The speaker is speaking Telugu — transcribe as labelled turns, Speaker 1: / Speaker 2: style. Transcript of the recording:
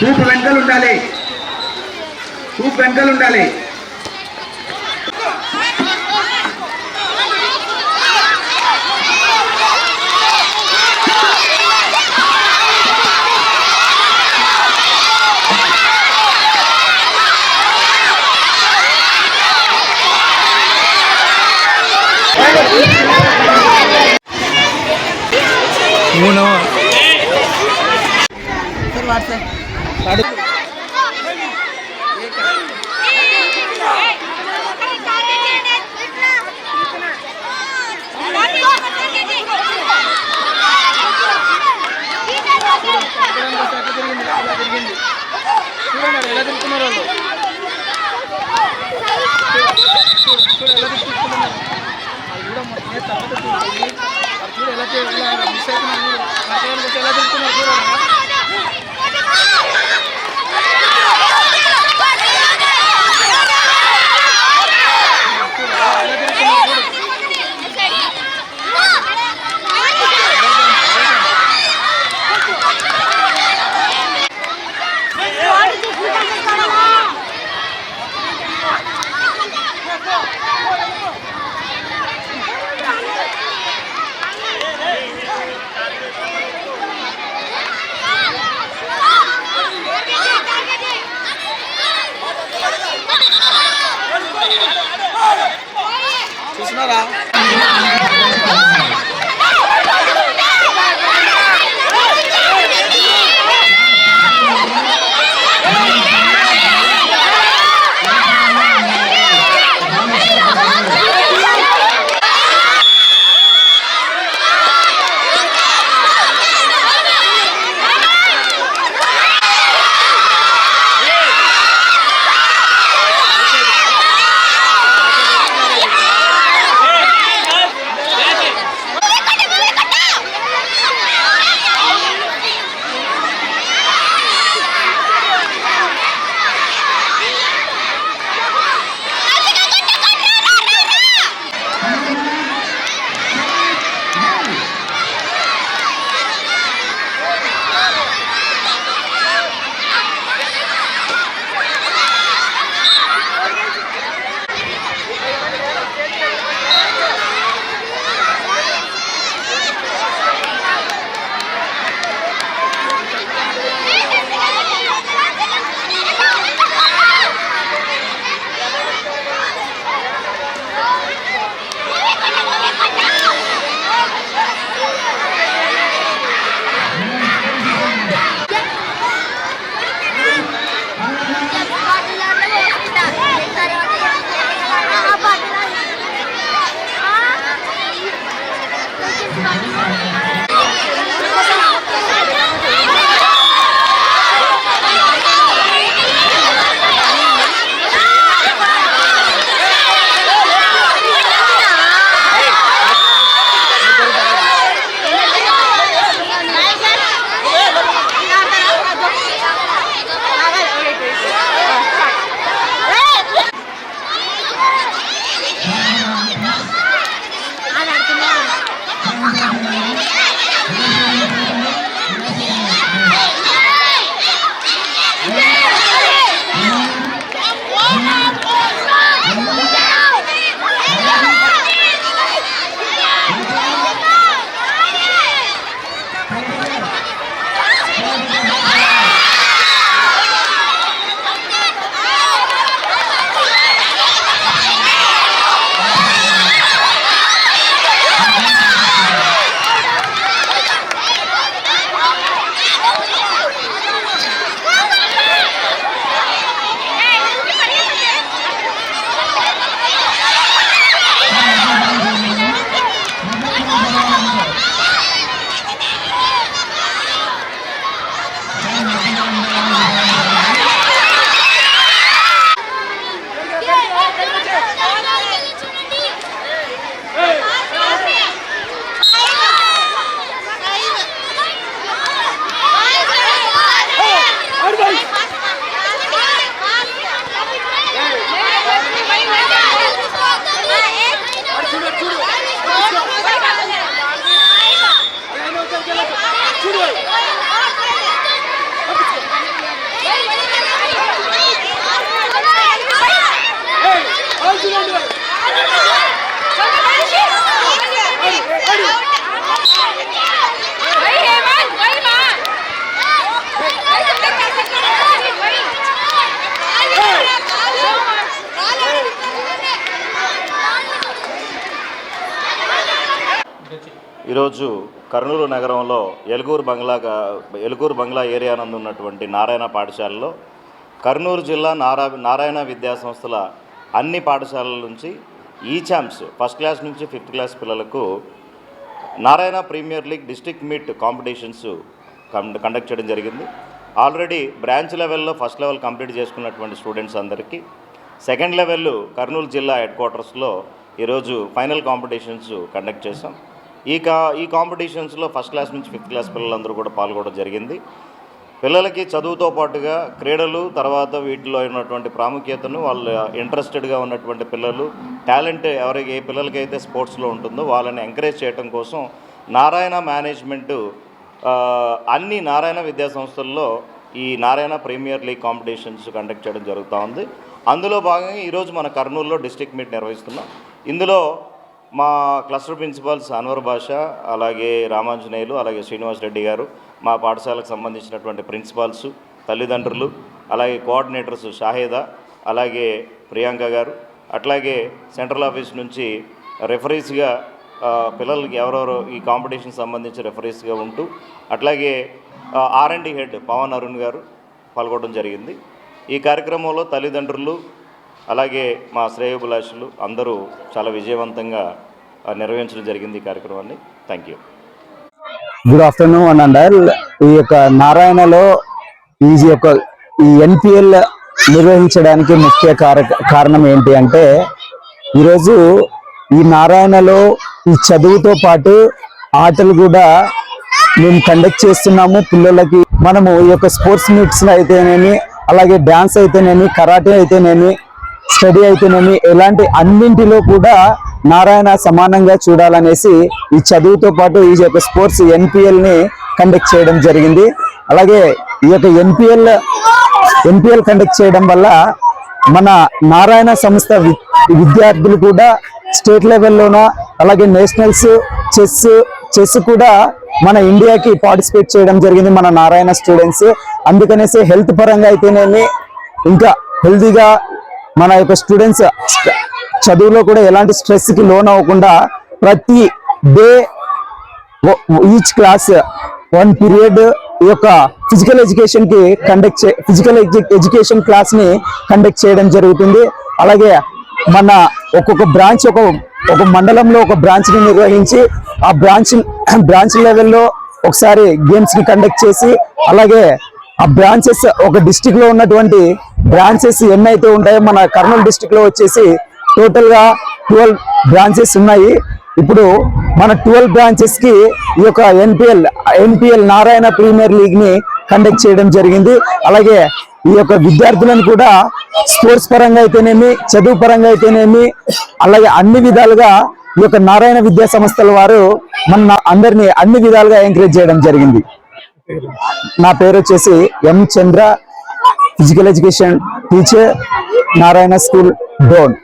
Speaker 1: చూపు వెంకలు ఉండాలి. చూపు వెంకలు ఉండాలి.
Speaker 2: చూడండి ఎలా తిరుగుతున్నారు వాళ్ళు. చూడు ఎలా తిరుగుతున్నారు వాళ్ళు. కూడా మొత్తం తర్వాత ఎలా చే- ఎలా మిస్ అవుతున్నాను ఎలా పక్కన వచ్చి ఎలా తిరుగుతున్నారు చూడండి చూసినారా
Speaker 3: ఈరోజు కర్నూలు నగరంలో ఎలుగూరు బంగ్లా ఎలుగూరు బంగ్లా ఏరియా నందు ఉన్నటువంటి నారాయణ పాఠశాలలో కర్నూలు జిల్లా నారా నారాయణ విద్యాసంస్థల అన్ని పాఠశాలల నుంచి ఈ ఛాంప్స్ ఫస్ట్ క్లాస్ నుంచి ఫిఫ్త్ క్లాస్ పిల్లలకు Narayana premier league district meet competitions conduct చేయడం జరిగింది. ఆల్రెడీ బ్రాంచ్ లెవెల్లో ఫస్ట్ లెవెల్ కంప్లీట్ చేసుకున్నటువంటి స్టూడెంట్స్ అందరికీ సెకండ్ లెవెల్ కర్నూలు జిల్లా హెడ్ క్వార్టర్స్లో ఈరోజు ఫైనల్ కాంపిటీషన్స్ కండక్ట్ చేసాం ఈ కా ఈ కాంపిటీషన్స్లో ఫస్ట్ క్లాస్ నుంచి ఫిఫ్త్ క్లాస్ పిల్లలందరూ కూడా పాల్గొనడం జరిగింది. పిల్లలకి చదువుతో పాటుగా క్రీడలు తర్వాత వీటిలో ఉన్నటువంటి ప్రాముఖ్యతను వాళ్ళు ఇంట్రెస్టెడ్గా ఉన్నటువంటి పిల్లలు టాలెంట్ ఎవరికి ఏ పిల్లలకైతే స్పోర్ట్స్లో ఉంటుందో వాళ్ళని ఎంకరేజ్ చేయడం కోసం నారాయణ మేనేజ్మెంట్ అన్ని నారాయణ విద్యా సంస్థల్లో ఈ Narayana premier league competitions conduct చేయడం జరుగుతూ ఉంది. అందులో భాగంగా ఈరోజు మన కర్నూలులో డిస్ట్రిక్ట్ మీట్ నిర్వహిస్తున్నాం. ఇందులో మా క్లస్టర్ ప్రిన్సిపాల్స్ అన్వర్ బాషా అలాగే రామాంజనేయులు అలాగే శ్రీనివాస్ రెడ్డి గారు మా పాఠశాలకు సంబంధించినటువంటి ప్రిన్సిపాల్స్ తల్లిదండ్రులు అలాగే కోఆర్డినేటర్స్ షాహేదా అలాగే ప్రియాంక గారు అట్లాగే సెంట్రల్ ఆఫీస్ నుంచి రెఫరీస్గా పిల్లలకి ఎవరెవరు ఈ కాంపిటీషన్ సంబంధించి రెఫరీస్గా ఉంటూ అట్లాగే R and head Pavan Arun గారు పాల్గొనడం జరిగింది. ఈ కార్యక్రమంలో తల్లిదండ్రులు అలాగే మా శ్రేయోభిలాషులు అందరూ చాలా విజయవంతంగా నిర్వహించడం జరిగింది ఈ కార్యక్రమాన్ని. Thank you
Speaker 4: good afternoon one and all ఈ యొక్క నారాయణలో ఈ యొక్క ఈ ఎన్పిఎల్ నిర్వహించడానికి ముఖ్య కారణం ఏంటి అంటే ఈరోజు ఈ నారాయణలో ఈ చదువుతో పాటు ఆటలు కూడా మేము కండక్ట్ చేస్తున్నాము. పిల్లలకి మనము ఈ యొక్క స్పోర్ట్స్ మీట్స్ అయితేనేమి అలాగే డ్యాన్స్ అయితేనేమి కరాటే అయితేనేమి స్టడీ అయితేనేమి ఎలాంటి అన్నింటిలో కూడా నారాయణ సమానంగా చూడాలనేసి ఈ చదువుతో పాటు ఈ యొక్క స్పోర్ట్స్ ఎన్పిఎల్ని కండక్ట్ చేయడం జరిగింది. అలాగే ఈ యొక్క ఎన్పిఎల్ ఎన్పిఎల్ కండక్ట్ చేయడం వల్ల మన నారాయణ సంస్థ విద్యార్థులు కూడా స్టేట్ లెవెల్లోన అలాగే నేషనల్స్ చెస్ చెస్ కూడా మన ఇండియాకి పార్టిసిపేట్ చేయడం జరిగింది మన నారాయణ స్టూడెంట్స్. అందుకనేసి హెల్త్ పరంగా అయితేనేమి ఇంకా హెల్తీగా మన యొక్క స్టూడెంట్స్ చదువులో కూడా ఎలాంటి స్ట్రెస్కి లోన్ అవ్వకుండా ప్రతి day each class one period ఈ యొక్క ఫిజికల్ ఎడ్యుకేషన్కి కండక్ట్ ఫిజికల్ ఎడ్యుకేషన్ క్లాస్ని కండక్ట్ చేయడం జరుగుతుంది. అలాగే మన ఒక్కొక్క బ్రాంచ్ ఒక ఒక మండలంలో ఒక బ్రాంచ్ని నిర్వహించి ఆ బ్రాంచ్ బ్రాంచ్ లెవెల్లో ఒకసారి గేమ్స్ని కండక్ట్ చేసి అలాగే ఆ బ్రాంచెస్ ఒక డిస్టిక్లో ఉన్నటువంటి బ్రాంచెస్ ఎన్నైతే ఉంటాయో మన కర్నూలు డిస్టిక్లో వచ్చేసి టోటల్గా ట్వెల్వ్ బ్రాంచెస్ ఉన్నాయి. ఇప్పుడు మన ట్వెల్వ్ బ్రాంచెస్కి ఈ యొక్క ఎన్పిఎల్ ఎన్పిఎల్ నారాయణ ప్రీమియర్ లీగ్ని కండక్ట్ చేయడం జరిగింది. అలాగే ఈ యొక్క విద్యార్థులను కూడా స్పోర్ట్స్ పరంగా అయితేనేమి చదువు పరంగా అయితేనేమి అలాగే అన్ని విధాలుగా ఈ యొక్క నారాయణ విద్యా సంస్థల వారు మన అందరినీ అన్ని విధాలుగా ఎంకరేజ్ చేయడం జరిగింది. నా పేరు వచ్చేసి M Chandra. Physical education teacher Narayana school Dhone